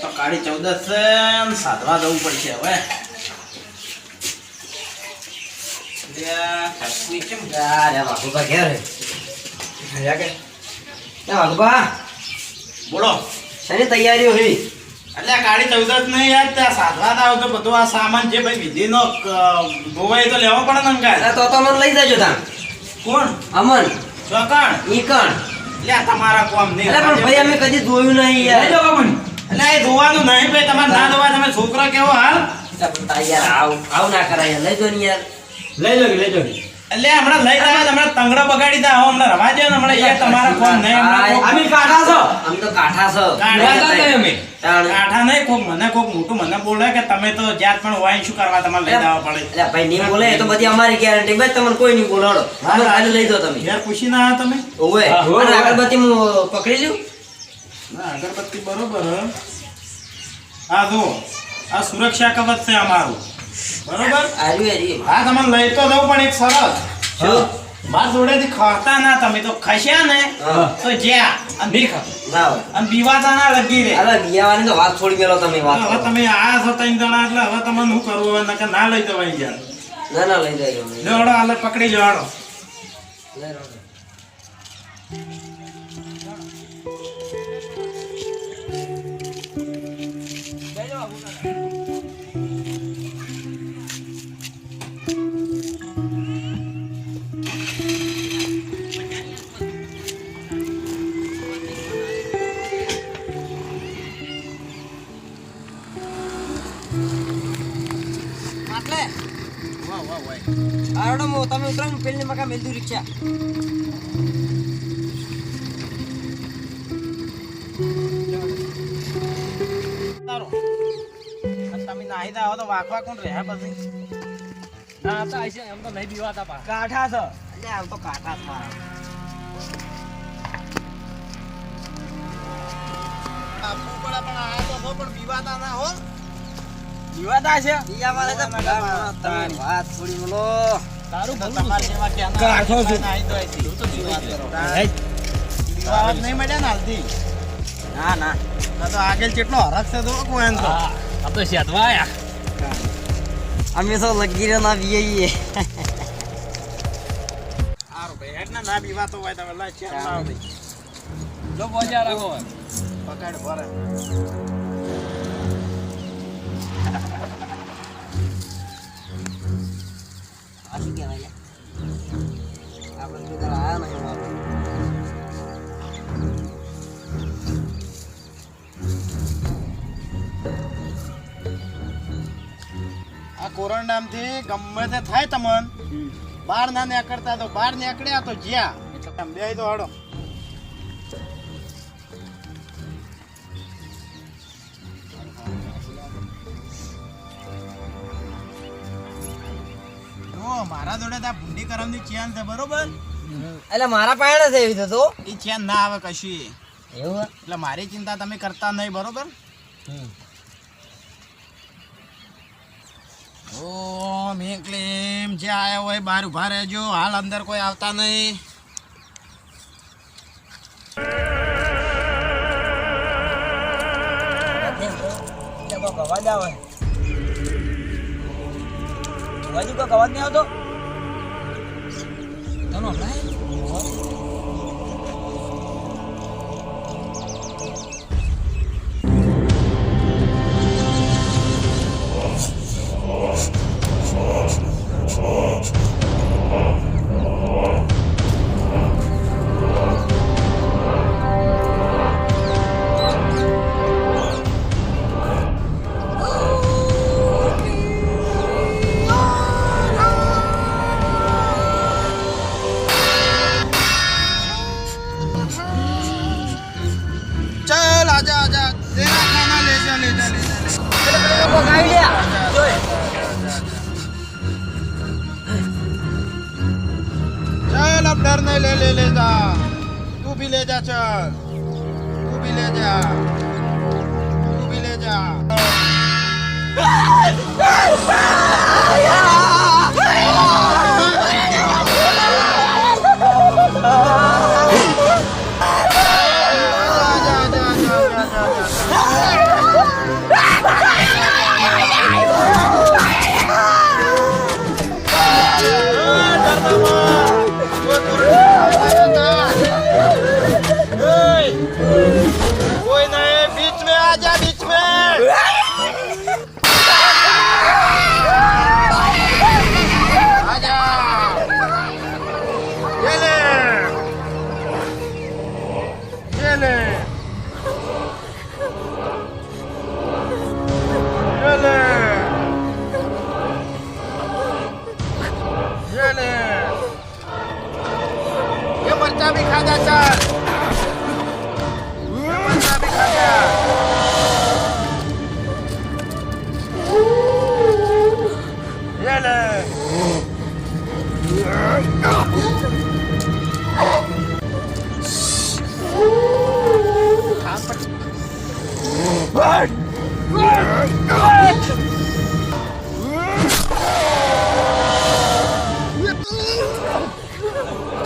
તો કાળી ચૌદસ સાધવા જવું પડશે હવે. બોલો. શેની તૈયારીઓ? એટલે કાળી ચૌદસ નહીં યાર ત્યાં સાધવા આવો તો બધું આ સામાન જે ભાઈ વિધિનો ધોવાય તો લેવો પડે ને તો તો મને લઈ જજો તાન. કોણ? અમન, ચોકણ? ઈકણ. એટલે તમારા કોમ નહીં. પણ ભાઈ અમે કદી જોયું નહીં યાર. એટલે એ ધોવાનું નહીં ભાઈ તમારે ના ધોવા તમે છોકરો કેવો હાલ? યાર આવ આવ ના કરાય યાર. લઈ જો ને યાર. લઈ લો લઈ જો એટલે હમણાં લઈ જાય હમણાં તંગડો બગાડી દા આવો હમણાં રવા દે ને હમણાં એ તમારા ફોન નહીં હમણાં અમે કાઠા છો? અમે તો કાઠા છો. કાઠા હતા અમે. કાઠા નહીં કોક મને કોક મોટું મને બોલે કે તમે તો જાત પણ વાઈન શું કરવા તમારે લઈ જવા પડે? એટલે ભાઈ નહીં બોલે એ તો બધી અમારી ગેરંટી ભાઈ તમને કોઈ નહીં બોલાડો હાલ લઈ દો તમે. યાર પૂછી ના તમે? ઓવે. અગરબત્તી હું પકડી લ્યું. ના અગરબત્તી બરોબર હ. જો આ સુરક્ષા કવચ છે અમારું. બરોબર. હા તમને લઈ તો દઉં પણ એક સરસ? મારા જોડેથી ખાતા ના તમે તો ખસ્યા ને? તો જ્યાં અમીર નહીં ખા ના હોય. અને બીવાતા ના લગી રે. અરે બીવાની તો વાત છોડી ગયો તમે વાત હવે તમે આ છો ત્રણ જણા એટલે હવે તમે શું કરવું હવે નકર ના લઈ જવાય યાર. ના ના લઈ જાય લેવડો આલે પકડી જવાડો આટલે વાહ આરડો તમે ઉતરો પેલી મકા મેલદુ રિક્ષા નાહી જાઓ તો વાખવા કોણ રહે પછી? ના તો આઈ છે એમ તો નહીં બીવાતા પા. કાઠા છે. એટલે આમ તો કાઠા જ આપવું પડે પણ આયા તો પણ બીવાતા ના હો. બીવાતા છે? બીજા તો વાત મેલો તારું ભલું તમારે જેવા ક્યાં કાઠો છે. નાહી તો અહીંથી. કરો. તારે નહીં મળ્યા ને હાલથી. ના ના. ના તો આગળ કેટલો હરખ છે તો કોઈ એમ તો? હા આ તો શેતવા આયા અમે તો લગી રહ્યા ના બીએ સારું ભાઈ એટલે ને ના બીવાતો હોય તમે લાય છે લાવો ભાઈ લો બોજા રાખો પકડ ભરે આ શું કહેવાય આપણે બીજા આ કોરોનામાંથી ગમે તે થાય તમન. બહાર ના નીકળતા તો બહાર નીકળ્યા તો જ્યાં. બે તો હડો. મારા જોડે ત્યાં ભૂંડી કરમની ચેન છે બરોબર? એટલે મારા પાયણ છે એવી તો એ ચેન ના આવે કશી. એવું એટલે મારી ચિંતા તમે કરતા નહીં બરોબર? ઓ મેકલેમ જે આયા હોય બહાર ઊભા રહેજો હાલ અંદર કોઈ આવતા નહીં અવાજ આવે અવાજ કોઈ અવાજ નહીં આવતો તનો ચલ આજા આજા. તેરા ખાના લે જા લે જા લે પકાવી લે જોય ચાલ અબ ડર નહીં લે લે લે જા. તું ભી લે જા ચાલ. તું ભી લે જા. તું ભી લે જા. kehangatan. Dapat kami hangat. Run! Run! Run!